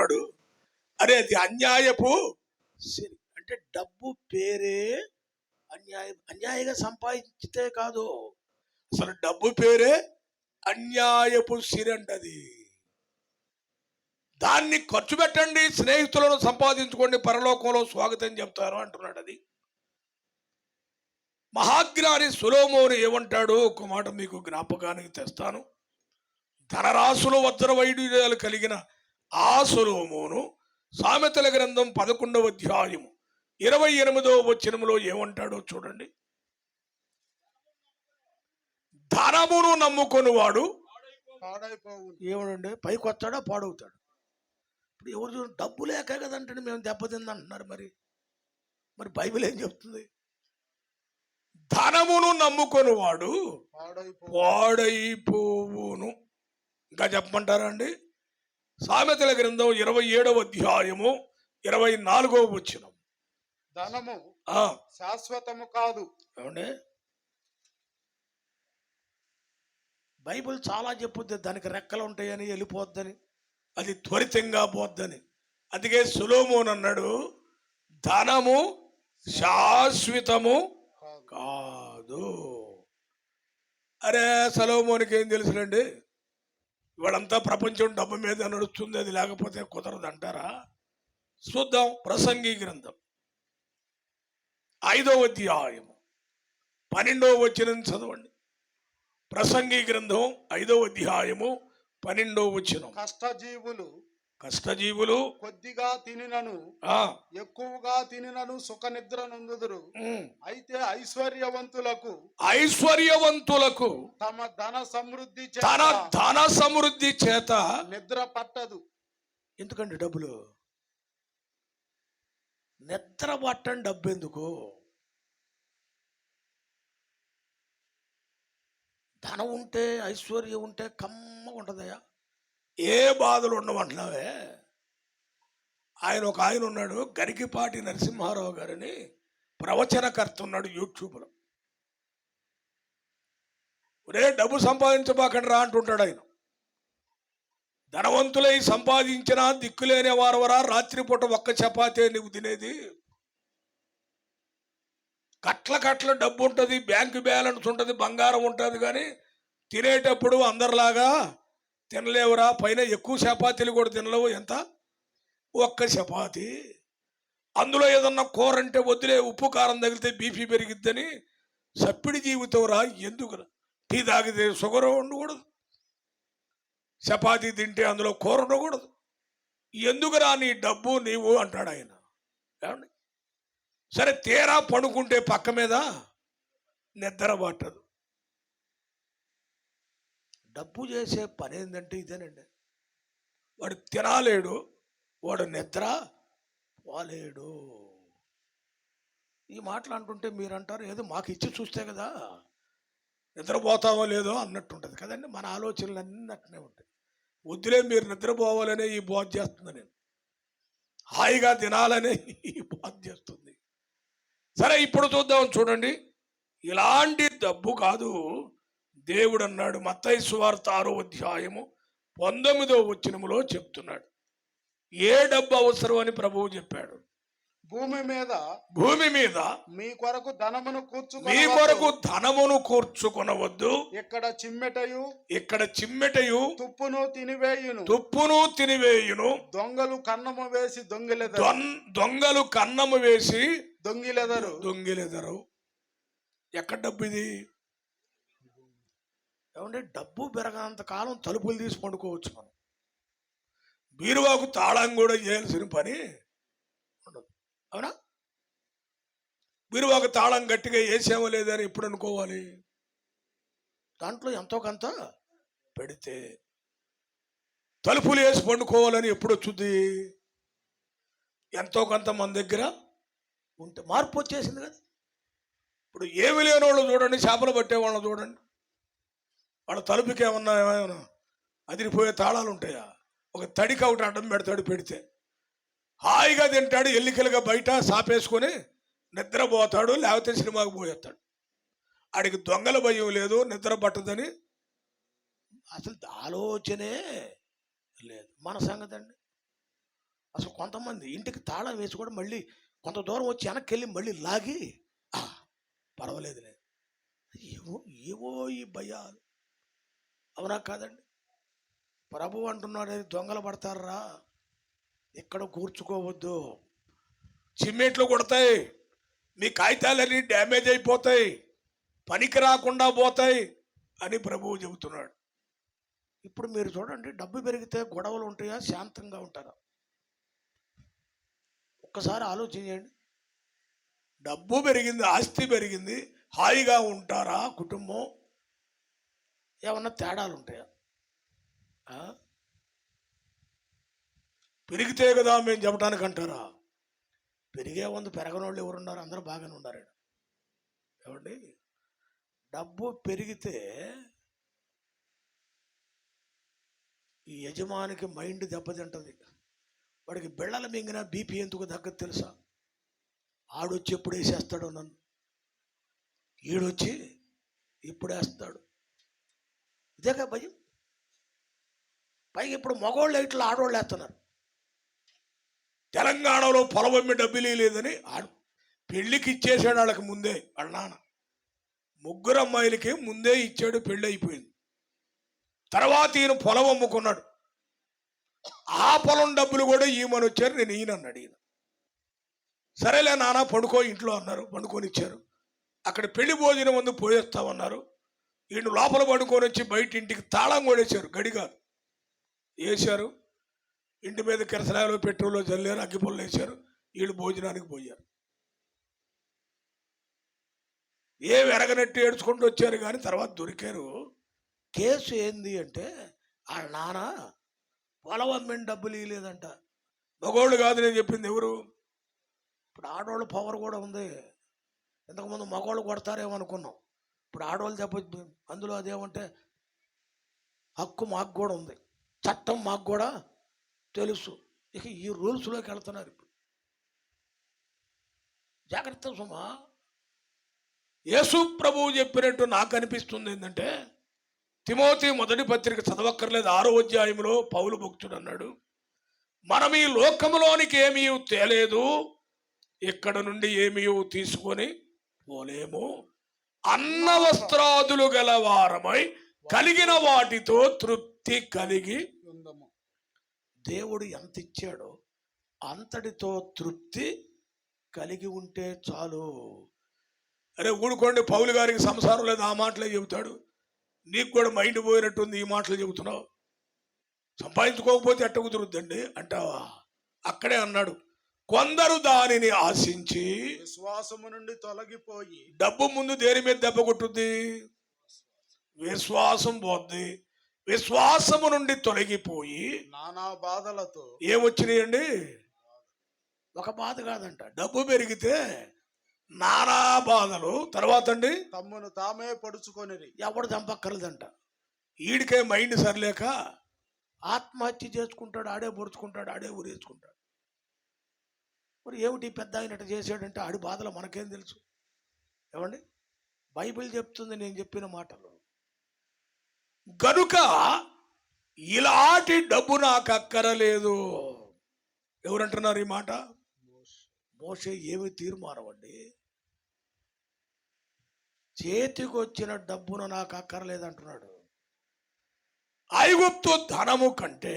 అంటున్నాడు అరే అది అన్యాయపు సిరి. అంటే డబ్బు పేరే అన్యాయ అన్యాయంగా సంపాదించితే కాదు. అసలు డబ్బు పేరే అన్యాయపు సిరి అంటది. దాన్ని ఖర్చు పెట్టండి స్నేహితులను సంపాదించుకోండి పరలోకంలో స్వాగతం చెప్తారు అంటున్నాడు అది. మహాగ్రాని సులోమోని ఏమంటాడు? ఒక మాట మీకు జ్ఞాపకానికి తెస్తాను. ధనరాశులు వజ్ర కలిగిన ఆ సులోమోను సామెతల గ్రంథం పదకొండవ అధ్యాయము. ఇరవై ఎనిమిదవ వచనములో ఏమంటాడో చూడండి. ధనమును నమ్ముకొని వాడు ఏమనండి పైకి వస్తాడా పాడవుతాడు. ఇప్పుడు ఎవరు చూడండి డబ్బు లేక కదంటే మేము దెబ్బతింది అంటున్నారు మరి. మరి బైబిల్ ఏం చెప్తుంది? ధనమును నమ్ముకొని వాడు పాడైపోవు పాడైపోవును. ఇంకా చెప్పమంటారా అండి? సామెతల గ్రంథం ఇరవై ఏడవ అధ్యాయము ఇరవై నాలుగవ వచ్చిన ధనము శాశ్వతము కాదు. ఏమండి? బైబిల్ చాలా చెప్పుద్ది దానికి రెక్కలు ఉంటాయని వెళ్ళిపోద్దని అది త్వరితంగా పోద్దని. అందుకే సులోమోన్ అన్నాడు ధనము శాశ్వతము కాదు. కాదు. అరే సలోమోనికి ఏం తెలుసులండి? ఇవాళంతా ప్రపంచం డబ్బు మీద నడుస్తుంది అది లేకపోతే కుదరదు అంటారా? చూద్దాం ప్రసంగి గ్రంథం. ఐదవ అధ్యాయము. పన్నెండవ వచనం చదవండి. ప్రసంగి గ్రంథం ఐదవ అధ్యాయము పన్నెండవ వచనం. కష్టజీవులు కష్టజీవులు కొద్దిగా తినినను ఎక్కువగా తినినను సుఖ నిద్ర నొందుదురు అయితే ఐశ్వర్యవంతులకు ఐశ్వర్యవంతులకు తమ ధన సమృద్ధి తన ధన సమృద్ధి చేత నిద్ర పట్టదు. ఎందుకండి డబ్బులు? నిద్ర పట్టని డబ్బు ఎందుకు? ధనం ఉంటే ఐశ్వర్యం ఉంటే కమ్మగా ఉంటుందయ్యా ఏ బాధలు ఉండమంటున్నావే ఆయన ఒక ఆయన ఉన్నాడు గరికిపాటి నరసింహారావు గారిని ప్రవచనకర్త ఉన్నాడు యూట్యూబ్లో. ఒరే డబ్బు సంపాదించబాకండి రా అంటుంటాడు ఆయన. ధనవంతులై సంపాదించిన దిక్కులేని వారవరా రాత్రిపూట ఒక్క చపాతే నువ్వు తినేది? కట్ల కట్ల డబ్బు ఉంటుంది బ్యాంకు బ్యాలెన్స్ ఉంటుంది బంగారం ఉంటుంది కానీ తినేటప్పుడు అందరిలాగా తినలేవురా పైన ఎక్కువ చపాతీలు కూడా తినలేవు ఎంత? ఒక్క చపాతి. అందులో ఏదన్నా కూర అంటే వదిలే ఉప్పు కారం తగిలితే బీపీ పెరిగిద్దని సప్పిడి జీవితం రా ఎందుకురా? టీ తాగితే షుగర్ ఉండకూడదు. చపాతీ తింటే అందులో కూర ఉండకూడదు. ఎందుకురా నీ డబ్బు నీవు అంటాడు ఆయన. ఏమండి? సరే తేరా పడుకుంటే పక్క మీద నిద్ర పట్టదు. డబ్బు చేసే పని ఏంటంటే ఇదేనండి. వాడు తినాలేడు వాడు నిద్ర పోలేడు. ఈ మాటలు అంటుంటే మీరు అంటారు ఏదో మాకు ఇచ్చి చూస్తే కదా నిద్రపోతామో లేదో అన్నట్టు ఉంటుంది కదండి మన ఆలోచనలు అన్నీ అట్నే ఉంటాయి. వద్దులే మీరు నిద్రపోవాలనే ఈ బోధ చేస్తుంది నేను. హాయిగా తినాలనే ఈ బోధ చేస్తుంది. సరే ఇప్పుడు చూద్దాం చూడండి. ఇలాంటి డబ్బు కాదు. దేవుడు అన్నాడు మత్తయి సువార్త ఆరో అధ్యాయము పంతొమ్మిదో వచనములో చెప్తున్నాడు. ఏ డబ్బు అవసరం అని ప్రభువు చెప్పాడు? భూమి మీద భూమి మీద మీ కొరకు ధనమును మీ కూర్చుకొని కొరకు ధనమును కూర్చుకొనవద్దు. ఇక్కడ చిమ్మెటయు ఇక్కడ చిమ్మెటయు తుప్పును తినివేయును. తుప్పును తినివేయును. దొంగలు కన్నము వేసి దొంగిలెదరు. దొంగలు కన్నము వేసి దొంగిలెదరు. దొంగిలెదరు. ఎక్కడ డబ్బు ఇది? ఏమంటే డబ్బు పెరగనంత కాలం తలుపులు తీసి పండుకోవచ్చు మనం. బీరువాకు తాళం కూడా చేయాల్సిన పని ఉండదు. అవునా? బీరువాకు తాళం గట్టిగా వేసామో లేదని ఎప్పుడు అనుకోవాలి? దాంట్లో ఎంతో కొంత పెడితే తలుపులు వేసి పండుకోవాలని ఎప్పుడు వచ్చుద్ది? ఎంతో కొంత మన దగ్గర ఉంటే మార్పు వచ్చేసింది కదా. ఇప్పుడు ఏమి లేని వాళ్ళు చూడండి చేపలు పట్టే వాళ్ళని చూడండి. వాళ్ళ తలుపుకి ఏమన్నా ఏమైనా అదిరిపోయే తాళాలు ఉంటాయా? ఒక తడికి ఒకటి అడ్డం పెడతాడు పెడితే. హాయిగా తింటాడు ఎల్లికలుగా బయట సాపేసుకొని నిద్రపోతాడు లేకపోతే సినిమాకి పోయేస్తాడు. ఆడికి దొంగల భయం లేదు నిద్ర పట్టదని. అసలు ఆలోచనే లేదు. మన సంగతి అండి. అసలు కొంతమంది ఇంటికి తాళం వేసి కూడా మళ్ళీ కొంత దూరం వచ్చి వెనక్కి వెళ్ళి మళ్ళీ లాగి పర్వాలేదులే. ఏవో ఏవో ఈ భయాలు. అవునా కాదండి? ప్రభు అంటున్నాడు "అది దొంగలు పడతారా? ఇక్కడ కూర్చుకోవద్దు. చిమ్మేట్లు కొడతాయి మీ కాగితాలన్నీ డ్యామేజ్ అయిపోతాయి పనికి రాకుండా పోతాయి అని ప్రభువు చెబుతున్నాడు. ఇప్పుడు మీరు చూడండి డబ్బు పెరిగితే గొడవలు ఉంటాయా? శాంతంగా ఉంటారా? ఒక్కసారి ఆలోచించండి డబ్బు పెరిగింది ఆస్తి పెరిగింది హాయిగా ఉంటారా కుటుంబం? ఏమన్నా తేడాలు ఉంటాయా పెరిగితే కదా మేము చెప్పడానికి అంటారా పెరిగే ముందు పెరగనోళ్ళు ఎవరున్నారు? అందరూ బాగానే ఉన్నారు ఈడ. ఏమండి? డబ్బు పెరిగితే ఈ యజమానికి మైండ్ దెబ్బతింటది. వాడికి బిళ్ళల మింగిన బీపీ ఎందుకు తగ్గదు తెలుసా? ఆడొచ్చి ఎప్పుడు వేసేస్తాడు నన్ను? ఈడొచ్చి ఇప్పుడు వేస్తాడు ఇదేగా భయం? పైగా ఇప్పుడు మగవాళ్ళు ఇట్లా ఆడవాళ్ళు వేస్తున్నారు తెలంగాణలో పొలవమ్మి డబ్బులు లేదని ఆడు పెళ్ళికి ఇచ్చేసాడు వాళ్ళకి ముందే వాళ్ళ నాన్న. ముగ్గురు అమ్మాయిలకి ముందే ఇచ్చాడు పెళ్ళి అయిపోయింది. తర్వాత ఈయన పొలం అమ్ముకున్నాడు. ఆ పొలం డబ్బులు కూడా ఈమెను వచ్చారు నేను ఈయన అన్నాడు ఈయన సరేలే నాన్న పండుకో ఇంట్లో అన్నారు పండుకొని ఇచ్చారు అక్కడ పెళ్ళి భోజనం ముందు పోయేస్తామన్నారు. ఈయన లోపల పడుకొని వచ్చి బయట ఇంటికి తాళం కొడేశారు గడిగారు వేశారు ఇంటి మీద కిరసనాయలు పెట్రోల్లో చల్లారు అగ్గిపుల్లలు వేశారు. వీళ్ళు భోజనానికి పోయారు. ఏ ఎరగనట్టు ఏడ్చుకుంటూ వచ్చారు కానీ తర్వాత దొరికారు. కేసు ఏంది అంటే వాళ్ళ నాన్న పొలం అమ్మిన డబ్బులు ఇవ్వలేదంట మగోళ్ళు కాదు నేను చెప్పింది ఎవరు? ఇప్పుడు ఆడవాళ్ళు పవర్ కూడా ఉంది. ఇంతకుముందు మగవాళ్ళు కొడతారేమో అనుకున్నాం. ఇప్పుడు ఆడవాళ్ళు దెబ్బ అందులో అదేమంటే హక్కు మాకు కూడా ఉంది. చట్టం మాకు కూడా తెలుసు. ఇక ఈ రూల్స్లోకి వెళ్తున్నారు ఇప్పుడు. జాగ్రత్త సుమా. యేసు ప్రభువు చెప్పినట్టు నాకు అనిపిస్తుంది ఏంటంటే తిమోతి మొదటి పత్రిక చదవక్కర్లేదు. ఆరో అధ్యాయంలో పౌలు భక్తుడు అన్నాడు మనం ఈ లోకంలోనికి ఏమీ తేలేదు. ఇక్కడ నుండి ఏమీ తీసుకొని పోలేము. అన్న వస్త్రాదులు గల వారమై కలిగిన వాటితో తృప్తి కలిగి ఉందము. దేవుడు ఎంత ఇచ్చాడో అంతటితో తృప్తి కలిగి ఉంటే చాలు. అరే ఊడుకోండి పౌలు గారికి సంసారం లేదు ఆ మాటలే చెబుతాడు. నీకు కూడా మైండ్ పోయినట్టుంది ఈ మాటలు చెబుతున్నావు. సంపాదించుకోకపోతే ఎట్ట కుదురుద్దండి? అంటావా? అక్కడే అన్నాడు. కొందరు దానిని ఆశించి విశ్వాసము నుండి తొలగిపోయి డబ్బు ముందు దేని మీద దెబ్బ కొట్టుద్ది? విశ్వాసం పోద్ది. విశ్వాసము నుండి తొలగిపోయి నానా బాధలతో ఏమొచ్చినాయండి? ఒక బాధ కాదంట. డబ్బు పెరిగితే నానా బాధలు. తర్వాత అండి? తమ్మును తామే పడుచుకొనిరి. ఎవడు చంపక్కర్లేదంట. ఈడికే మైండ్ సరిలేక ఆత్మహత్య చేసుకుంటాడు ఆడే పొడుచుకుంటాడు ఆడే ఊరేసుకుంటాడు. మరి ఏమిటి పెద్ద ఆయన చేశాడంటే ఆడి బాధలు మనకేం తెలుసు? ఏమండి? బైబిల్ చెప్తుంది నేను చెప్పిన మాటలు. గనుక ఇలాంటి డబ్బు నాకు అక్కరలేదు. ఎవరంటున్నారు ఈ మాట? మోసే ఏమి తీర్మానం అండి చేతికి వచ్చిన డబ్బును నాకు అక్కర్లేదు అంటున్నాడు ఐగుప్తు ధనము కంటే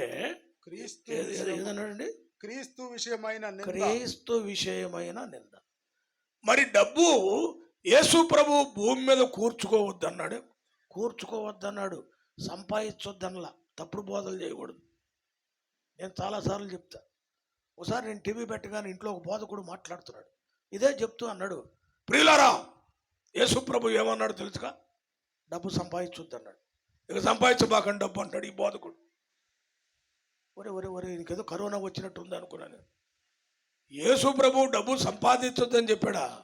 క్రీస్తు ఏదన్నాడండి? క్రీస్తు విషయమైన క్రీస్తు విషయమైన నింద. మరి డబ్బు యేసు ప్రభు భూమి మీద కూర్చుకోవద్దన్నాడు. కూర్చుకోవద్దన్నాడు. సంపాదించొద్దనలా. తప్పుడు బోధలు చేయకూడదు. నేను చాలాసార్లు చెప్తా. ఒకసారి నేను టీవీ పెట్టగానే ఇంట్లో ఒక బోధకుడు మాట్లాడుతున్నాడు. ఇదే చెప్తూ అన్నాడు. ప్రియులారా యేసు ప్రభు ఏమన్నాడు తెలుసుగా? డబ్బు సంపాదించొద్దన్నాడు. ఇక సంపాదించబాకండి డబ్బు అంటాడు ఈ బోధకుడు. ఒరే ఒరే ఒరే ఇంకేదో కరోనా వచ్చినట్టు ఉంది అనుకున్నాను యేసు ప్రభు డబ్బు సంపాదించొద్దని చెప్పాడా?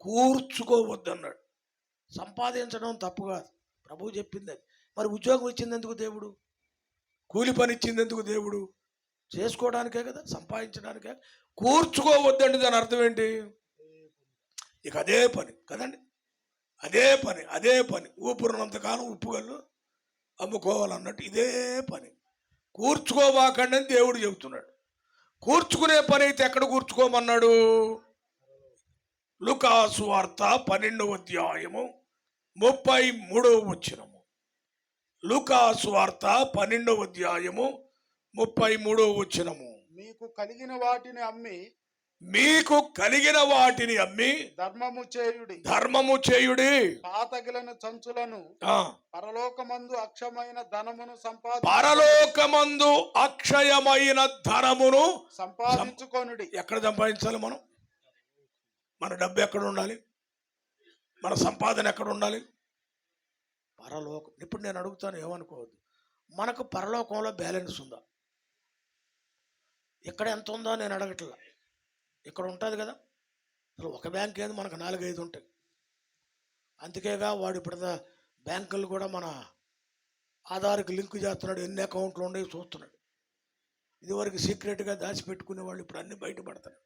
కూర్చుకోవద్దన్నాడు. సంపాదించడం తప్పు కాదు. ప్రభు చెప్పింది. అది మరి ఉద్యోగం ఇచ్చిందెందుకు దేవుడు? కూలి పని ఇచ్చిందెందుకు దేవుడు? చేసుకోవడానికే కదా సంపాదించడానికే? కూర్చుకోవద్దండి దాని అర్థం ఏంటి? ఇక అదే పని కదండి. అదే పని అదే పని. ఊపిరినంతకాలం ఉప్పుగల్లు అమ్ముకోవాలన్నట్టు ఇదే పని. కూర్చుకోబాకండి అని దేవుడు చెబుతున్నాడు. కూర్చుకునే పని అయితే ఎక్కడ కూర్చుకోమన్నాడు? లుకాసు వార్త పన్నెండవ అధ్యాయము ముప్పై మూడవ వచ్చినము లుకాసు వార్త పన్నెండవ అధ్యాయము ముప్పై మూడవ వచ్చినము మీకు కలిగిన వాటిని అమ్మి మీకు కలిగిన వాటిని అమ్మి ధర్మము చేయుడి. ధర్మము చేయుడి. పాతగిలిన చంచులను పరలోకమందు అక్షమైన ధనమును సంపాది పరలోకమందు అక్షయమైన ధనమును సంపాదించుకొనుడి. ఎక్కడ సంపాదించాలి మనం? మన డబ్బు ఎక్కడ ఉండాలి? మన సంపాదన ఎక్కడ ఉండాలి? పరలోకం. ఇప్పుడు నేను అడుగుతాను ఏమనుకోవద్దు. మనకు పరలోకంలో బ్యాలెన్స్ ఉందా? ఇక్కడ ఎంత ఉందో నేను అడగట్లా. ఇక్కడ ఉంటుంది కదా. అసలు ఒక బ్యాంక్ ఏది? మనకు నాలుగైదు ఉంటాయి. అందుకేగా వాడు ఇప్పుడు బ్యాంకులు కూడా మన ఆధార్కి లింక్ చేస్తున్నాడు. ఎన్ని అకౌంట్లు ఉన్నాయో చూస్తున్నాడు. ఇదివరకు సీక్రెట్గా దాచిపెట్టుకునే వాళ్ళు ఇప్పుడు అన్ని బయటపడతారు.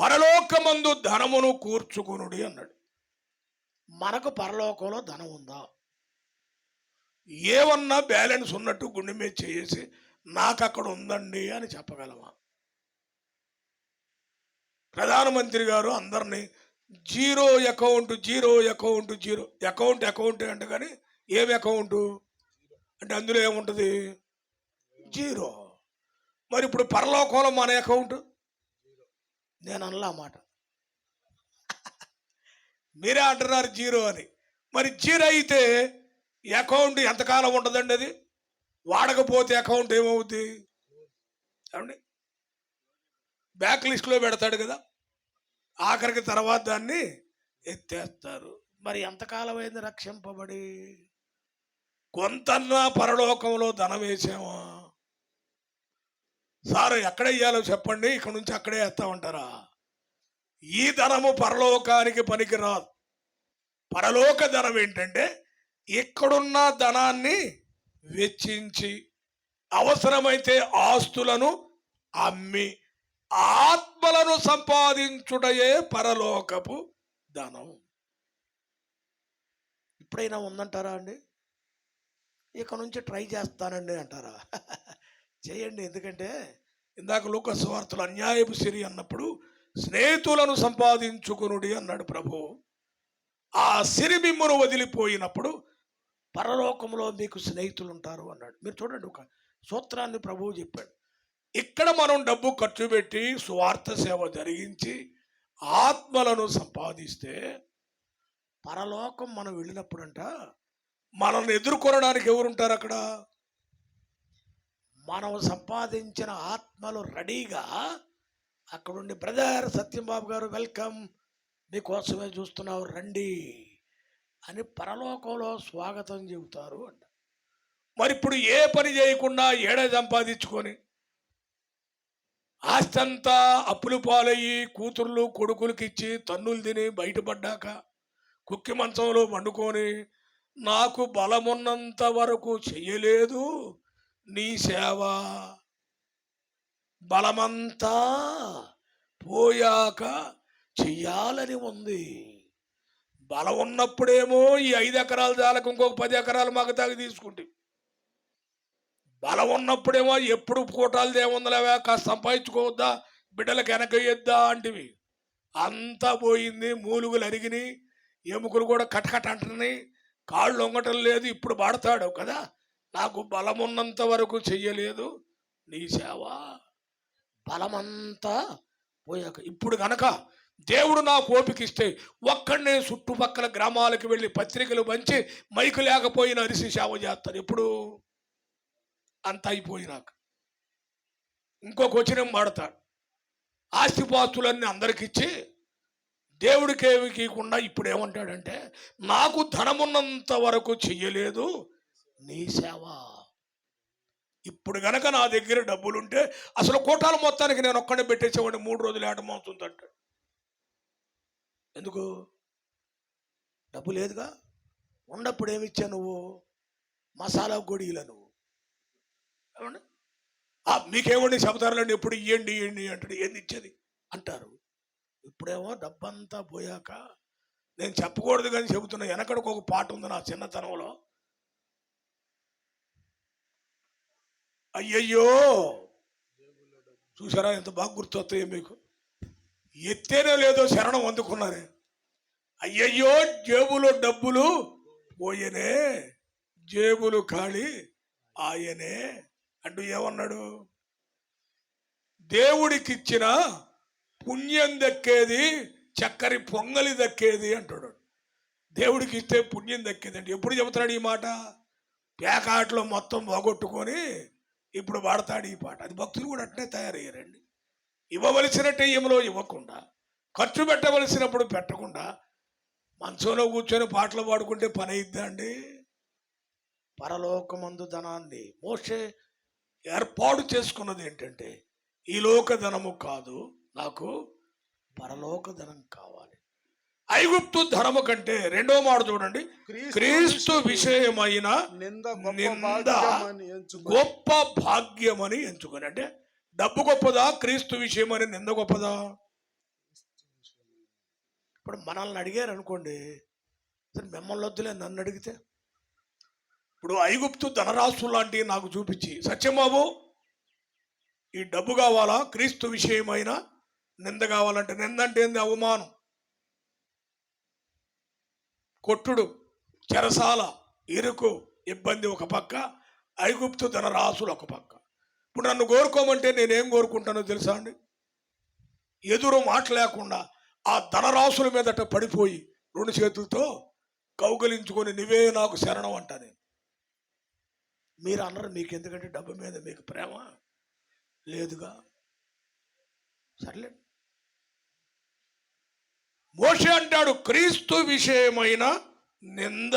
పరలోకమందు ధనమును కూర్చుకునుడి అన్నాడు. మనకు పరలోకంలో ధనం ఉందా? ఏమన్నా బ్యాలెన్స్ ఉన్నట్టు గుండె మీద చేసి నాకు అక్కడ ఉందండి అని చెప్పగలమా ప్రధానమంత్రి గారు అందరినీ zero account zero account zero account account అంటే కానీ ఏమి అకౌంట్? అంటే అందులో ఏముంటుంది? జీరో. మరి ఇప్పుడు పరలోకంలో మన అకౌంట్? నేను అనలా మాట. మీరే అంటున్నారు జీరో అని. మరి జీరో అయితే అకౌంట్ ఎంతకాలం ఉంటుందండి అది? వాడకపోతే అకౌంట్ ఏమవుద్ది? ఏమండి? బ్యాక్ లిస్ట్లో పెడతాడు కదా. ఆఖరికి తర్వాత దాన్ని ఎత్తేస్తారు. మరి ఎంతకాలం అయింది రక్షింపబడి? కొంతన్నా పరలోకంలో ధనం వేసామా? సార్ ఎక్కడ ఇయ్యాలో చెప్పండి ఇక్కడ నుంచి అక్కడే వేస్తామంటారా? ఈ ధనము పరలోకానికి పనికిరాదు. పరలోక ధనం ఏంటంటే ఇక్కడున్న ధనాన్ని వెచ్చించి అవసరమైతే ఆస్తులను అమ్మి ఆత్మలను సంపాదించుటయే పరలోకపు ధనం. ఇప్పుడైనా ఉందంటారా అండి? ఇక నుంచి ట్రై చేస్తానండి అంటారా? చేయండి ఎందుకంటే ఇందాక లోక స్వార్థులు అన్యాయపు సిరి అన్నప్పుడు స్నేహితులను సంపాదించుకునుడి అన్నాడు ప్రభు. ఆ సిరి మిమ్మును వదిలిపోయినప్పుడు పరలోకంలో మీకు స్నేహితులు ఉంటారు అన్నాడు. మీరు చూడండి ఒక సూత్రాన్ని ప్రభువు చెప్పాడు. ఇక్కడ మనం డబ్బు ఖర్చు పెట్టి స్వార్థ సేవ జరిగించి ఆత్మలను సంపాదిస్తే పరలోకం మనం వెళ్ళినప్పుడంట మనల్ని ఎదుర్కొనడానికి ఎవరుంటారు అక్కడ? మనం సంపాదించిన ఆత్మలు రెడీగా అక్కడుండి బ్రదర్ సత్యంబాబు గారు వెల్కమ్. మీకోసమే చూస్తున్నావు రండి అని పరలోకంలో స్వాగతం చెబుతారు అంట. మరి ఇప్పుడు ఏ పని చేయకుండా ఏడే సంపాదించుకొని ఆస్తంతా అప్పులు పాలయ్యి కూతుర్లు కొడుకులకి ఇచ్చి తన్నులు తిని బయటపడ్డాక కుక్కి మంచంలో వండుకొని నాకు బలమున్నంత వరకు చెయ్యలేదు నీ సేవ. బలమంతా పోయాక చెయ్యాలని ఉంది. బలం ఉన్నప్పుడేమో ఈ ఐదు ఎకరాల చాలకు ఇంకొక పది ఎకరాలు మాకు తాగి తీసుకుంటే బలం ఉన్నప్పుడేమో ఎప్పుడు కూటాలు ఏముందలేవా కాస్త సంపాదించుకోవద్దా? బిడ్డలకు వెనకయ్యొద్దా? అంటివి. అంతా పోయింది మూలుగులు అరిగినాయి ఎముకలు కూడా కటకట అంటున్నాయి. కాళ్ళు వంగటం లేదు ఇప్పుడు పాడతాడు కదా? నాకు బలం వరకు చెయ్యలేదు. నీ సేవ బలమంతా పోయాక ఇప్పుడు గనక దేవుడు నాకు ఓపిక ఇస్తే ఒక్కడనే చుట్టుపక్కల గ్రామాలకు వెళ్ళి పత్రికలు పంచి మైకు లేకపోయిన అరిసి సేవ చేస్తాను ఇప్పుడు అంత అయిపోయినాక ఇంకొక వచనం వాడతాడు ఆస్తిపాస్తులన్నీ అందరికిచ్చి దేవుడికి ఏమి కీయకుండా ఇప్పుడు ఏమంటాడంటే నాకు ధనమున్నంత వరకు చెయ్యలేదు నీ సేవ. ఇప్పుడు గనక నా దగ్గర డబ్బులుంటే అసలు కోటాల మొత్తానికి నేను ఒక్కడే పెట్టేసేవాడిని మూడు రోజులు ఏటమవుతుంది అంటాడు. ఎందుకు? డబ్బు లేదుగా? ఉన్నప్పుడు ఏమిచ్చా నువ్వు? మసాలా గొడిగిల నువ్వు. ఏమండి మీకేమండి చెబుతారులేండి ఎప్పుడు ఇవ్వండి ఇవ్వండి అంటాడు. ఏంది ఇచ్చేది? అంటారు ఇప్పుడేమో డబ్బంతా పోయాక నేను చెప్పకూడదు కానీ చెబుతున్నా. వెనకడికి ఒక పాట ఉంది నా చిన్నతనంలో. అయ్యయ్యో! చూసారా ఎంత బాగా గుర్తొస్తాయో మీకు? ఎత్తేనే లేదో శరణం అందుకున్నారే. అయ్యయ్యో! జేబులో డబ్బులు పోయనే జేబులు ఖాళీ ఆయనే అంటూ ఏమన్నాడు? దేవుడికిచ్చిన పుణ్యం దక్కేది చక్కరి పొంగలి దక్కేది అంటాడు. దేవుడికి ఇస్తే పుణ్యం దక్కేది అంటే ఎప్పుడు చెబుతాడు ఈ మాట? పేకాట్లో మొత్తం పోగొట్టుకొని ఇప్పుడు వాడతాడు ఈ పాట. అది భక్తులు కూడా అట్టే తయారయ్యారండి. ఇవ్వవలసిన టైంలో ఇవ్వకుండా ఖర్చు పెట్టవలసినప్పుడు పెట్టకుండా మంచంలో కూర్చొని పాటలు పాడుకుంటే పని అయిద్దా అండి? పరలోకమందు ధనాన్ని. మోసే ఏర్పాటు చేసుకున్నది ఏంటంటే ఈ లోక ధనము కాదు నాకు పరలోక ధనం కావాలి. ఐగుప్తు ధనము కంటే రెండో మాట చూడండి. క్రీస్తు విషయమైన నింద గొప్ప భాగ్యమని ఎంచుకో గొప్ప భాగ్యమని ఎంచుకొని అంటే డబ్బు గొప్పదా క్రీస్తు విషయమని నింద గొప్పదా? ఇప్పుడు మనల్ని అడిగారు అనుకోండి మిమ్మల్ని వద్దులే నన్ను అడిగితే ఇప్పుడు ఐగుప్తు ధనరాశు లాంటివి నాకు చూపించి సత్యబాబు ఈ డబ్బు కావాలా? క్రీస్తు విషయమైన నింద కావాలంటే నింద అంటే ఏంది? అవమానం. కొట్టుడు చెరసాల ఇరుకు ఇబ్బంది ఒక పక్క ఐగుప్తు ధనరాశులు ఒక పక్క. ఇప్పుడు నన్ను కోరుకోమంటే నేనేం కోరుకుంటానో తెలుసా అండి? ఎదురు మాట లేకుండా ఆ ధనరాశుల మీదట పడిపోయి రెండు చేతులతో కౌగలించుకొని నువ్వే నాకు శరణం అంటా నేను. మీరు అన్నారు మీకు ఎందుకంటే డబ్బు మీద మీకు ప్రేమ లేదుగా. సర్లే. మోషే అంటాడు క్రీస్తు విషయమైన నింద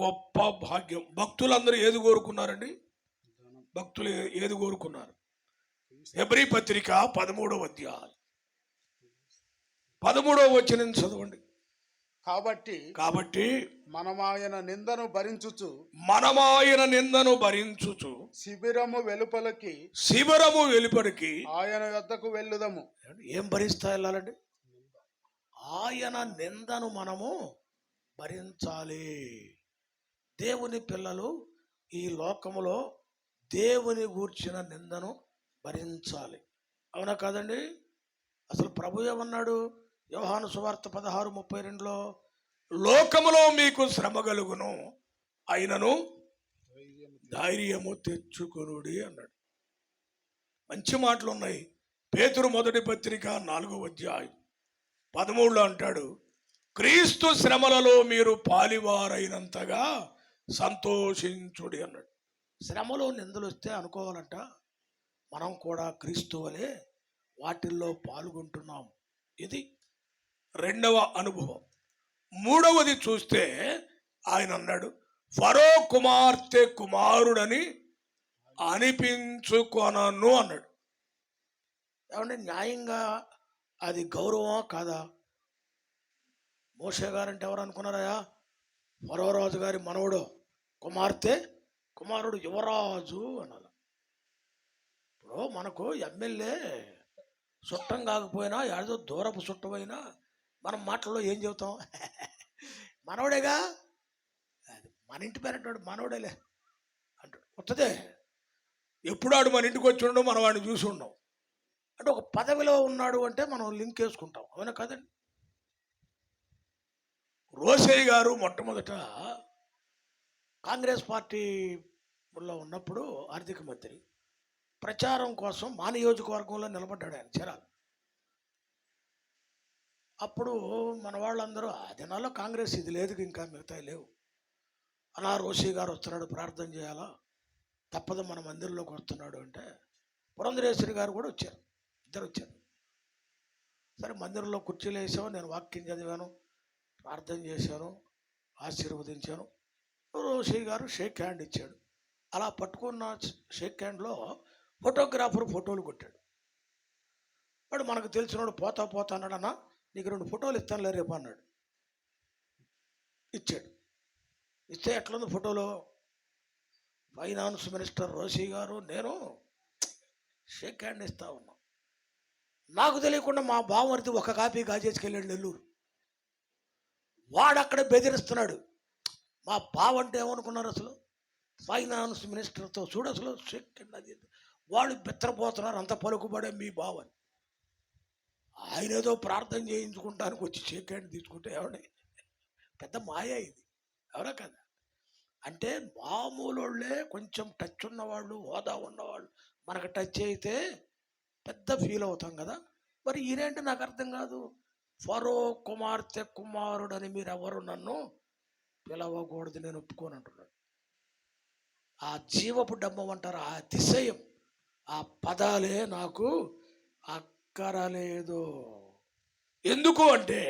గొప్ప భాగ్యం. భక్తులందరూ ఏది కోరుకున్నారండి? భక్తులు ఏది కోరుకున్నారు? ఎబ్రి పత్రిక పదమూడవ అధ్యాయం. పదమూడవ వచ్చిన చదవండి. కాబట్టి కాబట్టి మనం ఆయన నిందను భరించుచు మనమాయన నిందను భరించుచు శిబిరము వెలుపలకి శిబిరము వెలుపడికి ఆయన యొద్దకు వెళ్ళుదము. ఏం భరిస్తా వెళ్ళాలండి? ఆయన నిందను మనము భరించాలి. దేవుని పిల్లలు ఈ లోకములో దేవుని గూర్చిన నిందను భరించాలి. అవునా కాదండి? అసలు ప్రభు ఏమన్నాడు? యోహాను సువార్త పదహారు ముప్పై రెండులో లోకములో మీకు శ్రమ కలుగును అయినను ధైర్యము తెచ్చుకొనుడి అన్నాడు. మంచి మాటలు ఉన్నాయి. పేతురు మొదటి పత్రిక నాలుగో అధ్యాయం పదమూడులో అంటాడు క్రీస్తు శ్రమలలో మీరు పాలివారైనంతగా సంతోషించుడి అన్నాడు. శ్రమలో నిందలు వస్తే అనుకోవాలంట. మనం కూడా క్రీస్తు వలె వాటిల్లో పాల్గొంటున్నాం. ఇది రెండవ అనుభవం. మూడవది చూస్తే ఆయన అన్నాడు ఫరో కుమార్తె కుమారుడని అనిపించుకొనను అన్నాడు. ఏమంటే న్యాయంగా అది గౌరవమా కాదా? మోషే గారంటే ఎవరు అనుకున్నారయ్యా ఫరోరాజు గారి మనవడు కుమార్తె కుమారుడు యువరాజు అన్నారు ఇప్పుడు మనకు ఎమ్మెల్యే చుట్టం కాకపోయినా ఏదో దూరపు చుట్టమైనా మనం మాటల్లో ఏం చెబుతాం? మనవడేగా అది మన ఇంటి పేరంటాడు మనవడేలే అంటాడు వస్తుందే ఎప్పుడు ఆడు మన ఇంటికి వచ్చి ఉండవు మనం వాడిని చూసి ఉండం. అంటే ఒక పదవిలో ఉన్నాడు అంటే మనం లింక్ వేసుకుంటాం అవునా కదండి? రోసయ్య గారు మొట్టమొదట కాంగ్రెస్ పార్టీలో ఉన్నప్పుడు ఆర్థిక మంత్రి. ప్రచారం కోసం మా నియోజకవర్గంలో నిలబడ్డాడు ఆయన చీరాలు. అప్పుడు మన వాళ్ళందరూ ఆ దినాల్లో కాంగ్రెస్ ఇది లేదు ఇంకా మిగతా లేవు. అలా రోషి గారు వస్తున్నాడు ప్రార్థన చేయాలా? తప్పదు మన మందిరంలోకి వస్తున్నాడు అంటే పురంధరేశ్వరి గారు కూడా వచ్చారు. ఇద్దరు వచ్చారు. సరే మందిరంలో కుర్చీలు వేసాము నేను వాక్యం చదివాను ప్రార్థన చేశాను ఆశీర్వదించాను. రోషి గారు షేక్ హ్యాండ్ ఇచ్చాడు. అలా పట్టుకున్న షేక్ హ్యాండ్లో ఫోటోగ్రాఫర్ ఫోటోలు కొట్టాడు. వాడు మనకు తెలిసినోడు పోతా పోతా అన్నాడన్నా నీకు రెండు ఫోటోలు ఇస్తానులే రేపు అన్నాడు. ఇచ్చాడు. ఇస్తే ఎట్లుంది ఫోటోలో? ఫైనాన్స్ మినిస్టర్ రోషి గారు నేను షేక్ హ్యాండ్ ఇస్తా ఉన్నా. నాకు తెలియకుండా మా బావమరిది ఒక కాపీ కాజేసుకెళ్ళాడు నెల్లూరు. వాడు అక్కడ బెదిరిస్తున్నాడు. మా బావ అంటే ఏమనుకున్నారు అసలు? ఫైనాన్స్ మినిస్టర్తో చూడు అసలు షేక్ హ్యాండ్ అది ఇది. వాళ్ళు బెత్తరపోతున్నారు అంత పలుకుబడే మీ బావని. ఆయన ఏదో ప్రార్థన చేయించుకుంటానికి వచ్చి చేకేండి తీసుకుంటే ఎవడే పెద్ద మాయ ఇది. ఎవరా కదా. అంటే మామూలు వాళ్ళే కొంచెం టచ్ ఉన్నవాళ్ళు హోదా ఉన్నవాళ్ళు మనకు టచ్ అయితే పెద్ద ఫీల్ అవుతాం కదా. మరి ఈయనేంటి నాకు అర్థం కాదు? ఫరో కుమార్తె కుమారుడని మీరు ఎవరు నన్ను పిలవకూడదు నేను ఒప్పుకోను అంటున్నాడు. ఆ జీవపు డబ్బం అంటారు ఆ అతిశయం ఆ పదాలే నాకు ఆ అక్కరలేదు ఎందుకు అంటే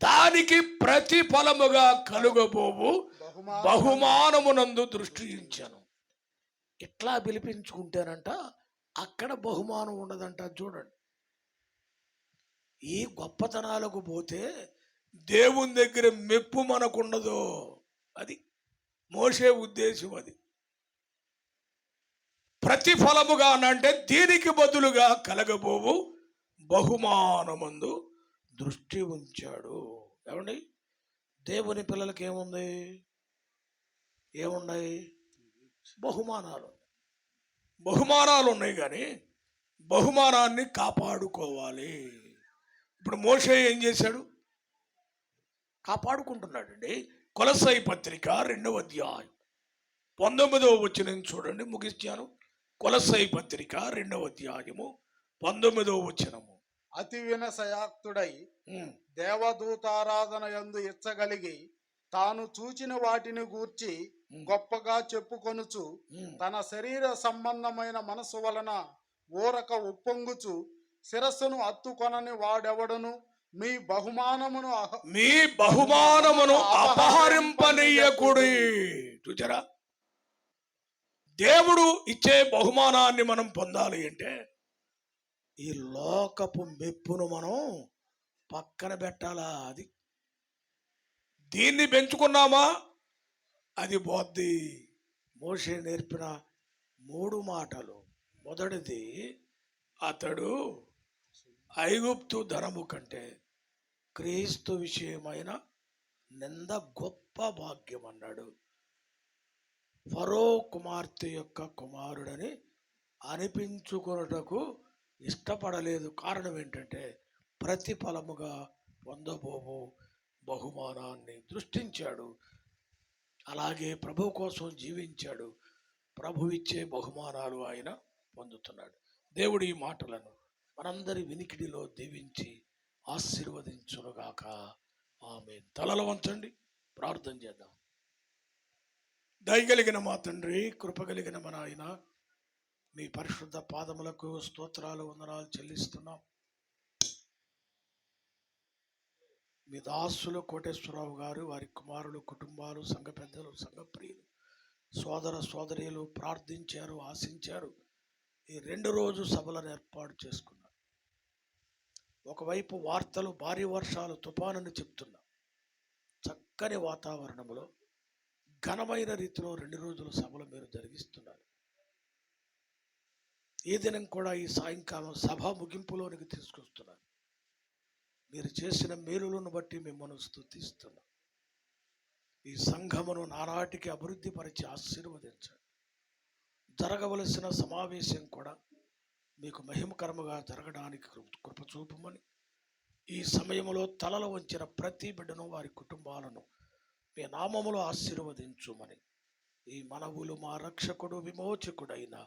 దానికి ప్రతిఫలముగా కలుగబోవు బహుమానం బహుమానమునందు దృష్టి ఉంచాను ఇట్లా పిలిపించుకుంటేనంట అక్కడ బహుమానం ఉండదంట చూడండి. ఈ గొప్పతనాలకు పోతే దేవుని దగ్గర మెప్పు మనకుండదు అది. మోసే ఉద్దేశం అది. ప్రతిఫలముగా అంటే దీనికి బదులుగా కలగబోవు బహుమానమందు దృష్టి ఉంచాడు. ఏమండి? దేవుని పిల్లలకి ఏముంది? ఏమున్నాయి? బహుమానాలు. బహుమానాలు ఉన్నాయి కానీ బహుమానాన్ని కాపాడుకోవాలి. ఇప్పుడు మోషే ఏం చేశాడు? కాపాడుకుంటున్నాడండి. కొలసై పత్రిక రెండవ అధ్యాయం. పంతొమ్మిదవ వచ్చిన చూడండి ముగిస్తాను. కొలసై పత్రిక రెండవ అధ్యాయము పంతొమ్మిదవ వచనము. అతి వినసయాక్తుడై దేవదూతారాధన యందు ఇచ్చగలిగి తాను చూచిన వాటిని గూర్చి గొప్పగా చెప్పుకొనుచు. తన శరీర సంబంధమైన మనసు వలన ఊరక ఉప్పొంగుచు శిరస్సును అత్తుకొనని వాడెవడును? మీ బహుమానమును మీ బహుమానమును అపహరింపనీయకుడి. చూచారా? దేవుడు ఇచ్చే బహుమానాన్ని మనం పొందాలి అంటే ఈ లోకపు మెప్పును మనం పక్కన పెట్టాలా? అది దీన్ని పెంచుకున్నామా? అది పోద్ది మోషే నేర్పిన మూడు మాటలు. మొదటిది అతడు ఐగుప్తు ధనము కంటే క్రీస్తు విషయమైన నింద గొప్ప భాగ్యం అన్నాడు ఫరో కుమార్తె యొక్క కుమారుడని అనిపించుకొనుటకు ఇష్టపడలేదు. కారణం ఏంటంటే ప్రతిఫలముగా పొందబోవు బహుమానాన్ని దృష్టించాడు అలాగే ప్రభు కోసం జీవించాడు. ప్రభు ఇచ్చే బహుమానాలు ఆయన పొందుతున్నాడు. దేవుడి ఈ మాటలను మనందరి వినికిడిలో దీవించి ఆశీర్వదించునుగాక. ఆమె తలలు వంచండి. ప్రార్థన చేద్దాం. దయగలిగిన మా తండ్రి కృపగలిగిన మా ఆయన మీ పరిశుద్ధ పాదములకు స్తోత్రాలు వందనాలు చెల్లిస్తున్నాం. మీ దాసులు కోటేశ్వరరావు గారు వారి కుమారులు కుటుంబాలు సంఘ పెద్దలు సంఘ ప్రియులు సోదర సోదరీలు ప్రార్థించారు ఆశించారు. ఈ రెండు రోజు సభలను ఏర్పాటు చేసుకున్నారు. ఒకవైపు వార్తలు భారీ వర్షాలు తుఫానని చెప్తున్నా. చక్కని వాతావరణంలో ఘనమైన రీతిలో రెండు రోజుల సభలు మీరు జరిగిస్తున్నారు. ఈ దినం కూడా ఈ సాయంకాలం సభ ముగింపులోనికి తీసుకొస్తున్నారు. మీరు చేసిన మేలులను బట్టి మిమ్మల్ని స్థుతిస్తున్నాం ఈ సంఘమును నానాటికి అభివృద్ధి పరిచి ఆశీర్వదించండి. జరగవలసిన సమావేశం కూడా మీకు మహిమకరముగా జరగడానికి కృప- కృప చూపమని ఈ సమయంలో తలలు వంచిన ప్రతి బిడ్డను వారి కుటుంబాలను మీ నామములో ఆశీర్వదించుమని. ఈ మనవులు మా రక్షకుడు విమోచకుడైన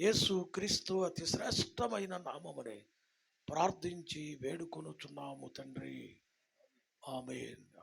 యేసు క్రీస్తు అతి శ్రేష్టమైన నామమునే ప్రార్థించి వేడుకొనుచున్నాము తండ్రి. ఆమెన్.